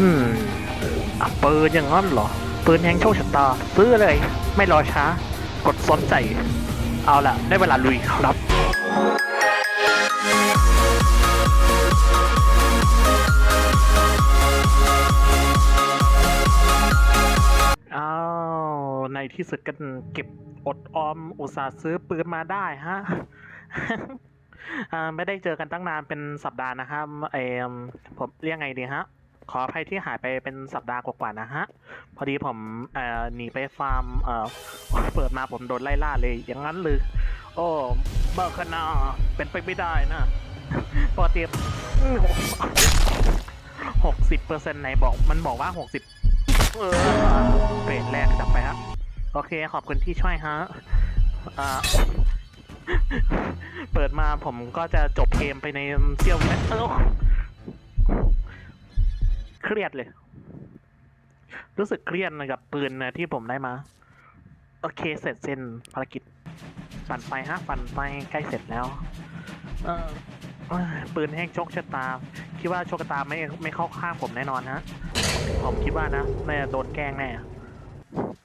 อืมปืนอย่างนั้นเหรอ ปืนแห่งโชคชะตา ซื้อเลย ไม่รอช้า กดสนใจ เอาล่ะ ได้เวลาลุยครับอ้าวในที่สุดกันเก็บอดออมอุตสาห์ซื้อปืนมาได้ฮะไม่ได้เจอกันตั้งนานเป็นสัปดาห์นะครับเอมผมเรียกไงดีฮะ ขออภัยที่หายไปเป็นสัปดาห์กว่าๆนะฮะ พอดีผมเอ่อหนีไปฟาร์มเอ่อเปิดมาผมโดนไล่ล่าเลยอย่างนั้นหรือ โอ้เบอร์คนาเป็นไปไม่ได้นะปกติหกสิบเปอร์เซ็นต์ไหนบอกมันบอกว่าหกสิบเออเฟสแรกจับไปฮะ โอเคขอบคุณที่ช่วยฮะอ่าเปิดมาผมก็จะจบเกมไปในเซี่ยววินาที เครียดเลย รู้สึกเครียดกับปืนนะที่ผมได้มา โอเคเสร็จสิ้นภารกิจปั่นไปฮะปั่นไปใกล้เสร็จแล้ว เออปืนแห้งโชคชะตา คิดว่าโชคชะตาไม่ไม่เข้าข้างผมแน่นอนฮะ ผมคิดว่านะน่าจะโดนแกล้งแน่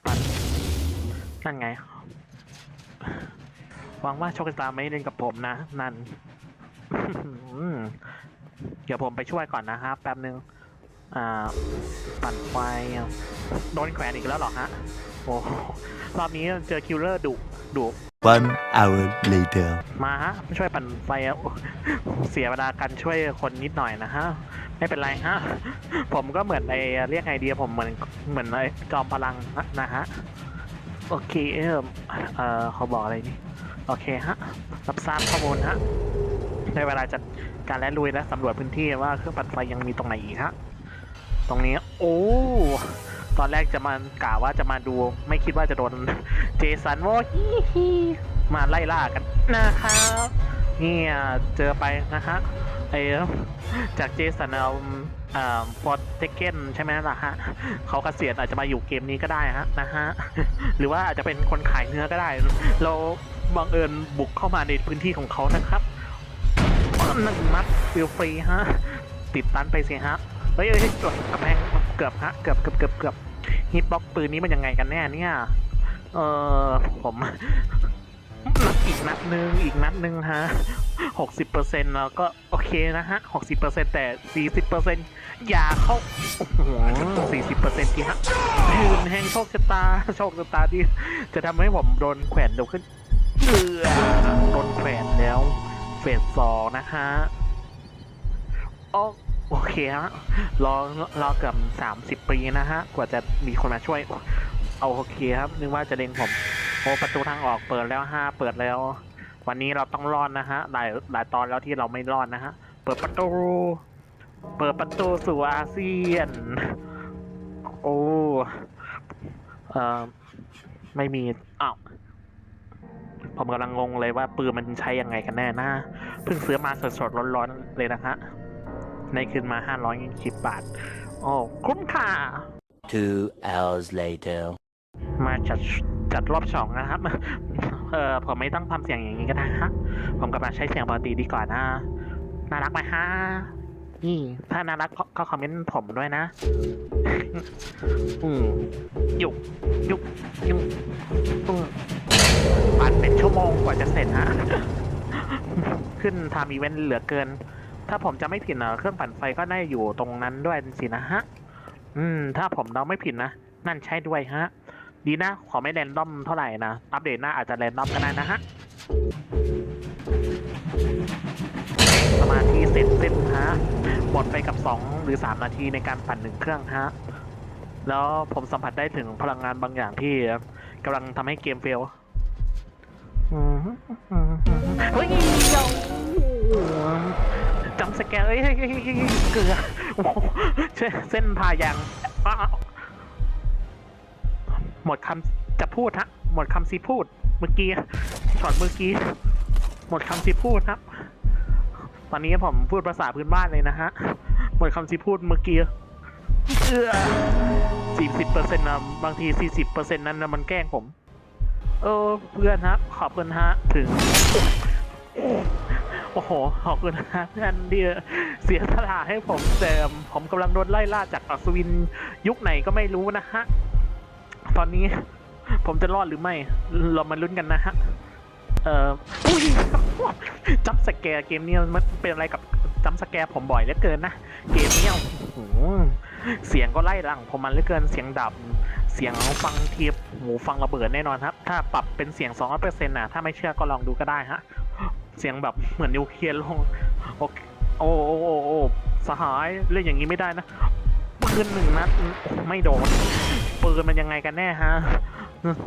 ปั่นนั่นไงหวังว่าโชคชะตาไม่เล่นกับผมนะ นั่น เดี๋ยวผมไปช่วยก่อนนะครับแป๊บนึง อ่าปั่นไฟโดนแขวนอีกแล้วเหรอฮะ โอ้โหรอบนี้เจอคิลเลอร์ดุดุ One hour later. มาฮะช่วยปั่นไฟอะเสียเวลากันช่วยคนนิดหน่อยนะฮะ ไม่เป็นไรฮะ ผมก็เหมือนไอเรียกไงดีอะผมเหมือนเหมือนไอจอมพลังนะฮะ โอเค เออเออเขาบอกอะไรนี่ โอเคฮะ รับทราบข้อมูลฮะ ในเวลาจัดการและลุยและสำรวจพื้นที่ว่าเครื่องปั่นไฟยังมีตรงไหนอีกฮะ ตรงนี้โอ้ตอนแรกจะมากล่าวว่าจะมาดู ไม่คิดว่าจะโดนเจสันวอฮีฮีมาไล่ล่ากันนะครับเนี่ยเจอไปนะฮะไอจากเจสันเอาอ่าฟอร์เทเกนใช่ไหมล่ะฮะเขาเกษียณอาจจะมาอยู่เกมนี้ก็ได้ฮะนะฮะหรือว่าอาจจะเป็นคนขายเนื้อก็ได้ เราบังเอิญบุกเข้ามาในพื้นที่ของเขานะครับหนึ่งมัดฟิลฟรีฮะติดตันไปสิฮะ เฮ้ยเฮ้ยเฮ้ยกำแพงเกือบฮะเกือบเกือบเกือบเกือบฮิตบล็อกปืนนี้มันยังไงกันแน่เนี่ยเออผมนัดอีกนัดหนึ่งอีกนัดหนึ่งฮะหกสิบเปอร์เซ็นต์แล้วก็โอเคนะฮะหกสิบเปอร์เซ็นต์แต่สี่สิบเปอร์เซ็นต์อย่าเข้าโอ้โหสี่สิบเปอร์เซ็นต์ที่ฮะยืนแห่งโชคชะตาโชคชะตาที่จะทำให้ผมโดนแขวนเร็วขึ้นเอือโดนแขวนแล้วเฟสสองนะฮะโอ โอเคฮะรอรอเกือบสามสิบปีนะฮะ กว่าจะมีคนมาช่วย เอาโอเคครับ นึกว่าจะเล็งผม โอ้ประตูทางออกเปิดแล้วฮะเปิดแล้ว วันนี้เราต้องรอดนะฮะ หลายหลายตอนแล้วที่เราไม่รอดนะฮะ เปิดประตู เปิดประตูสู่อาเซียน โอ้เอ่อไม่มีอ้าวผมกำลังงงเลยว่าปืนมันใช้ยังไงกันแน่นะเพิ่งซื้อมาสดๆร้อนๆเลยนะฮะ ในคืนมา520บาท โอ้คุ้มค่า Two hours later. มาจัดจัดรอบสองนะครับ เออผมไม่ต้องทำเสียงอย่างนี้ก็ได้ฮะ ผมกลับมาใช้เสียงปกติดีกว่านะ น่ารักไหมฮะนี่ถ้าน่ารักก็ก็คอมเมนต์ผมด้วยนะ อืมยุกยุกยุกอืมปั่นเป็นชั่วโมงกว่าจะเสร็จฮะ ขึ้นทำอีเวนต์เหลือเกิน ถ้าผมจะไม่ผิดนะเครื่องปั่นไฟก็น่าจะอยู่ตรงนั้นด้วยสินะฮะ อืม ถ้าผมเดาไม่ผิดนะ นั่นใช่ด้วยฮะ ดีนะ ขอไม่แรนดอมเท่าไหร่นะ อัปเดตหน้าอาจจะแรนดอมก็ได้นะฮะ สมาธิเสร็จสิ้นฮะ หมดไปกับ 2 หรือ 3 นาทีในการปั่นหนึ่งเครื่องฮะ แล้วผมสัมผัสได้ถึงพลังงานบางอย่างที่กำลังทำให้เกมเฟลอืมเฮ้ยเดี๋ย จำสแกนเอ้ยเกลือเส้นผ่ายางหมดคำจะพูดฮะ หมดคำสิพูด เมื่อกี้ช็อตเมื่อกี้ หมดคำสิพูดครับ ตอนนี้ผมพูดภาษาพื้นบ้านเลยนะฮะ หมดคำสิพูดเมื่อกี้เอื้อสี่สิบเปอร์เซ็นต์นะบางทีสี่สิบเปอร์เซ็นต์นั้นนะมันแกล้งผม เออ เพื่อนฮะ ขอบคุณฮะ ถึง โอ้โห ขอบคุณนะเพื่อนที่เสียสละให้ผมแต่ผมกำลังโดนไล่ล่าจากอัศวินยุคไหนก็ไม่รู้นะฮะ ตอนนี้ผมจะรอดหรือไม่ เรามาลุ้นกันนะฮะ เอ่ออุ้ยจัมป์สแกร์เกมเนี้มันเป็นอะไรกับจัมสแกร์ผมบ่อยเหลือเกินนะ เกมเนี้ยโอ้โเสียงก็ไล่หลังผมมันเหลือเกินเสียงดับ เสียงฟังทีหูฟังระเบิดแน่นอนครับ ถ้าปรับเป็นเสียง200%นะถ้าไม่เชื่อก็ลองดูก็ได้ฮะ เสียงแบบเหมือนนิวเคลียร์ลงโอโอ้โอ้โอ้โอ้สหายเล่นอย่างนี้ไม่ได้นะปืนหนึ่งนัดไม่โดนปืนมันยังไงกันแน่ฮะ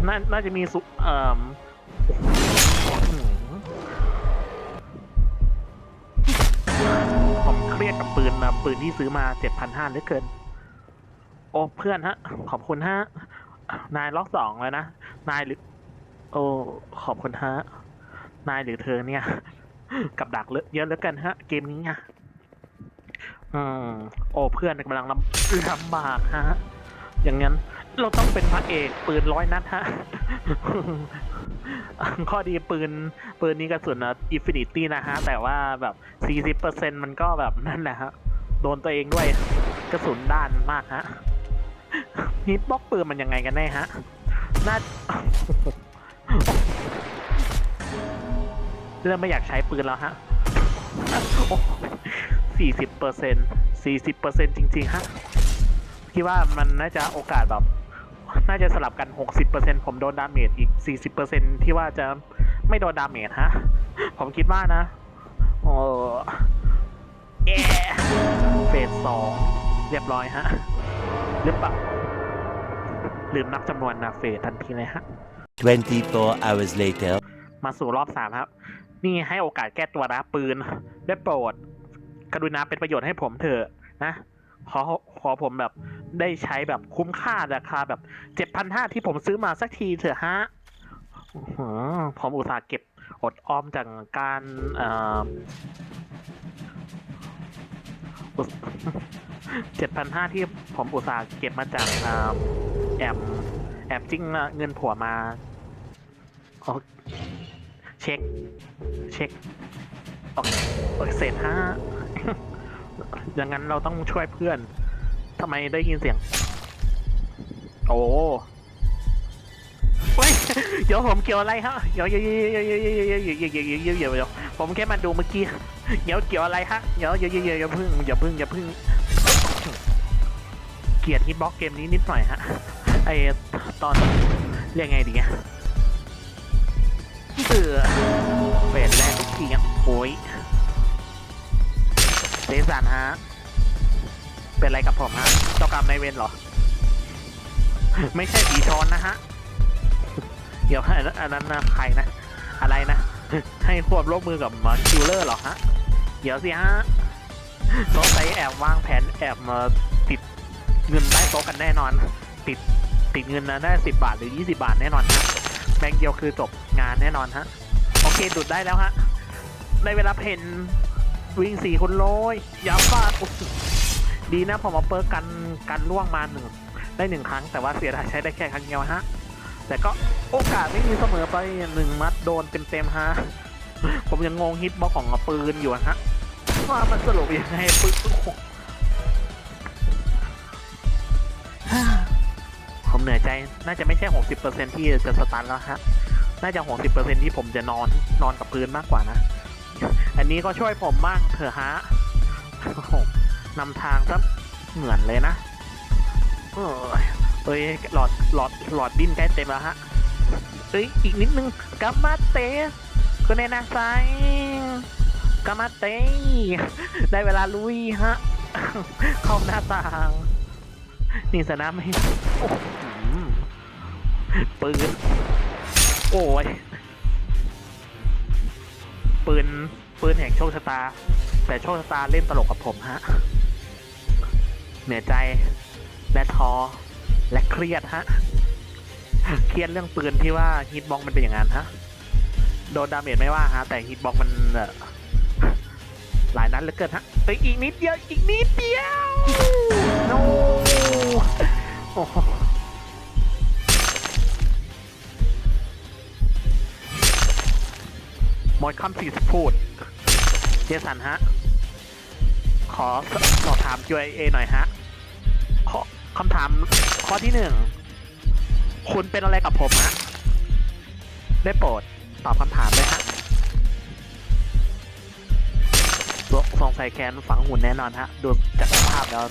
นน่าจะมีสุเอ่อผมเครียดกับปืนนะปืนที่ซื้อมาเจ็ดพันห้าเหลือเกิน โอ้เพื่อนฮะ ขอบคุณฮะ นายล็อกสองเลยนะ นายหรือ โอ้ ขอบคุณฮะ นายหรือเธอเนี่ย กับดักเลอะเยอะเหลือเกินฮะ เกมนี้อะอืมโอ้เพื่อนกำลังลำลำบากฮะ อย่างนั้นเราต้องเป็นพระเอกปืนร้อยนัดฮะ ข้อดีปืน ปืนนี้กระสุนอินฟินิตี้นะฮะ แต่ว่าแบบสี่สิบเปอร์เซ็นมันก็แบบนั่นแหละฮะ โดนตัวเองด้วยกระสุนด้านมากฮะฮิตบล็อกปืนมันยังไงกันแน่ฮะ น่า เริ่มไม่อยากใช้ปืนแล้วฮะสี่สิบเปอร์เซ็นสี่สิบเปอร์เซ็นจริง ๆ ฮะ คิดว่ามันน่าจะโอกาสแบบ น่าจะสลับกันหกสิบเปอร์เซ็นผมโดนดาเมจอีกสี่สิบเปอร์เซ็นที่ว่าจะไม่โดนดาเมจฮะ ผมคิดว่านะ โอ้เอะเฟสสองเรียบร้อยฮะ หรือเปล่าลืมนับจำนวนนะเฟสทันทีเลยฮะ24 hours later. มาสู่รอบสามครับ นี่ให้โอกาสแก้ตัวนะปืน ได้โปรด กรุณาเป็นประโยชน์ให้ผมเถอะนะ ขอขอผมแบบได้ใช้แบบคุ้มค่าราคาแบบเจ็ดพันห้าที่ผมซื้อมาสักทีเถอะฮะผมอุตส่าห์เก็บอดออมจากการเออเจ็ดพันห้าที่ผมอุตส่าห์เก็บมาจากอแอบแอบจิ้งเงินผัวมาโอเช็ค เช็คโอเคโอเคเสร็จฮะอย่างนั้นเราต้องช่วยเพื่อนทำไมได้ยินเสียง โอ้เฮ้ยเดี๋ยวผมเกี่ยวอะไรฮะเดี๋ยวเดี๋ยวเดี๋ยวเดี๋ยวเดี๋ยวเดี๋ยวเดี๋ยวเดี๋ยวเดี๋ยวเดี๋ยวผมแค่มาดูเมื่อกี้เดี๋ยวเกี่ยวอะไรฮะเดี๋ยวเดี๋ยวเดี๋ยวเดี๋ยวอย่าพึ่งอย่าพึ่งอย่าพึ่ง เกลียดฮิตบ็อกเกมนี้นิดหน่อยฮะไอตอนเรียกไงดีอะ เสือเฟสแรกทุกทีอะโอ้ยเซซันฮะ เป็นอะไรกับผมฮะเจ้ากรรมนายเวรเหรอ ไม่ใช่ผีช้อนนะฮะ เดี๋ยวอันนั้นอันนั้นนะใครนะ อะไรนะ ให้ควบร่วมมือกับมาคิวเลอร์เหรอฮะ เดี๋ยวสิฮะโต๊ะไปแอบวางแผนแอบมาติดเงินใต้โต๊ะกันแน่นอน ติดติดเงินนะได้สิบาทหรือยี่สิบาทแน่นอนฮะแบงค์เดียวคือจบ งานแน่นอนฮะ โอเคดูดได้แล้วฮะ ในเวลาเพนวิ่งสี่คนโลยอย่าฟาดดีนะผมเอาเปิร์กันกันล่วงมาหนึ่งได้หนึ่งครั้งแต่ว่าเสียดายใช้ได้แค่ครั้งเดียวฮะ แต่ก็โอกาสไม่มีเสมอไปหนึ่งมัดโดนเต็มๆฮะ ผมยังงงฮิตบล็อกของปืนอยู่ฮะว่ามันสรุปยังไงปืนผมเหนื่อยใจน่าจะไม่ใช่หกสิบเปอร์เซ็นที่จะสตันแล้วฮะ น่าจะหกสิบเปอร์เซ็นที่ผมจะนอนนอนกับพื้นมากกว่านะ อันนี้ก็ช่วยผมบ้างเถอะฮะโอ้โหนำทางซะเหมือนเลยนะเอ้ยหลอดหลอดหลอดดิ้นใกล้เต็มแล้วฮะเอ้ยอีกนิดนึงกัมมาเตะคุณเนนาไซกัมมาเตะได้เวลาลุยฮะ เข้าหน้าต่าง นี่สนามไม่ปืน โอ้ยปืนปืนแห่งโชคชะตา แต่โชคชะตาเล่นตลกกับผมฮะ เหนื่อยใจและท้อและเครียดฮะ เครียดเรื่องปืนที่ว่าฮิตบองมันเป็นอย่างนั้นฮะ โดนดาเมจไม่ว่าฮะ แต่ฮิตบองมันหลายนัดเหลือเกินฮะเอ้ยอีกนิดเดียว อีกนิดเดียว โนโอ้ ดคำสี่สิบพูด เจสันฮะ ขอสอบถาม QA หน่อยฮะข้อคำถามข้อที่หนึ่ง คุณเป็นอะไรกับผมฮะ ได้โปรดตอบคำถามเลยฮะสงสัยแคนฝังหุ่นแน่นอนฮะ ดูจากสภาพแล้ว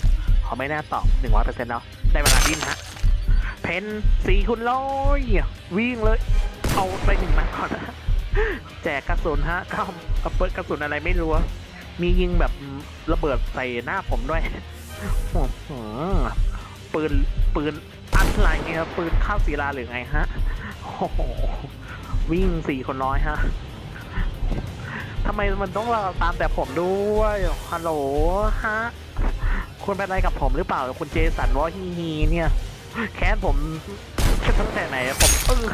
เขาไม่น่าตอบหนึ่งร้อยเปอร์เซ็นต์แล้ว ได้เวลาดิ้นฮะ เพนสี่คุณร้อยวิ่งเลย เอาไปหนึ่งนัดก่อนนะ แจกกระสุนฮะเข้ากระเปิดกระสุนอะไรไม่รู้ มียิงแบบระเบิดใส่หน้าผมด้วยปืนปืนอะไรเงี้ยปืนข้าวศิลาหรือไงฮะโอ้โหวิ่งสี่คนร้อยฮะทำไมมันต้องเราตามแต่ผมด้วยฮัลโหลฮะคุณเป็นอะไรกับผมหรือเปล่าคุณเจสันวอฮีฮีเนี่ยแค้นผมตั้งแต่ไหนผมเออ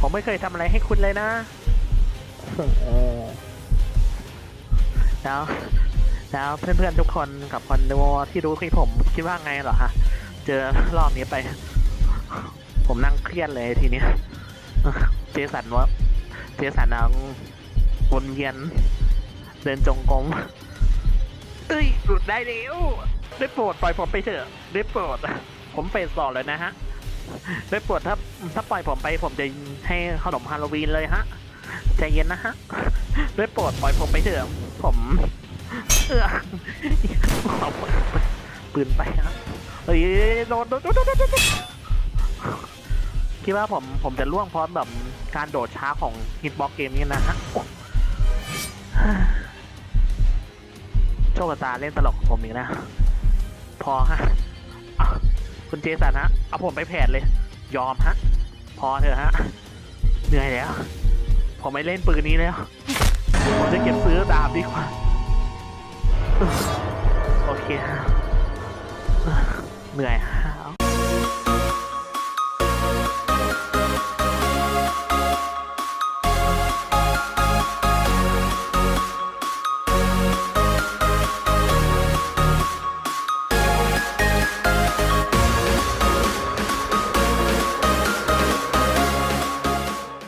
ผมไม่เคยทำอะไรให้คุณเลยนะ โอ้โหแล้ว แล้วเพื่อนๆทุกคนกับคนดูที่รู้คลิปผมคิดว่าไงเหรอฮะ เจอรอบนี้ไป ผมนั่งเครียดเลยทีเนี้ยเจสันว่าเจสันนังวนเวียน เดินจงกรมเอ้ยหลุดได้แล้วได้โปรดปล่อยผมไปเถอะได้โปรดผมเฟสสองเลยนะฮะได้โปรดถ้าถ้าปล่อยผมไปผมจะให้ขนมฮาโลวีนเลยฮะ ใจเย็นนะฮะด้วยโปรดปล่อยผมไปเถอะผมเออเอาปืนไปฮะเฮ้ยโดนโดนโดนโดโดดคิดว่าผมผมจะล่วงเพราะแบบการโดดช้าของฮิตบ็อกเกมนี้นะฮะโชคชะตาเล่นตลกกับผมอีกนะ พอฮะอะคุณเจสันฮะ เอาผมไปแผดเลย ยอมฮะ พอเถอะฮะ เหนื่อยแล้ว ผมไม่เล่นปืนนี้แล้ว ผมจะเก็บซื้อดาบดีกว่า โอเค เหนื่อยฮะ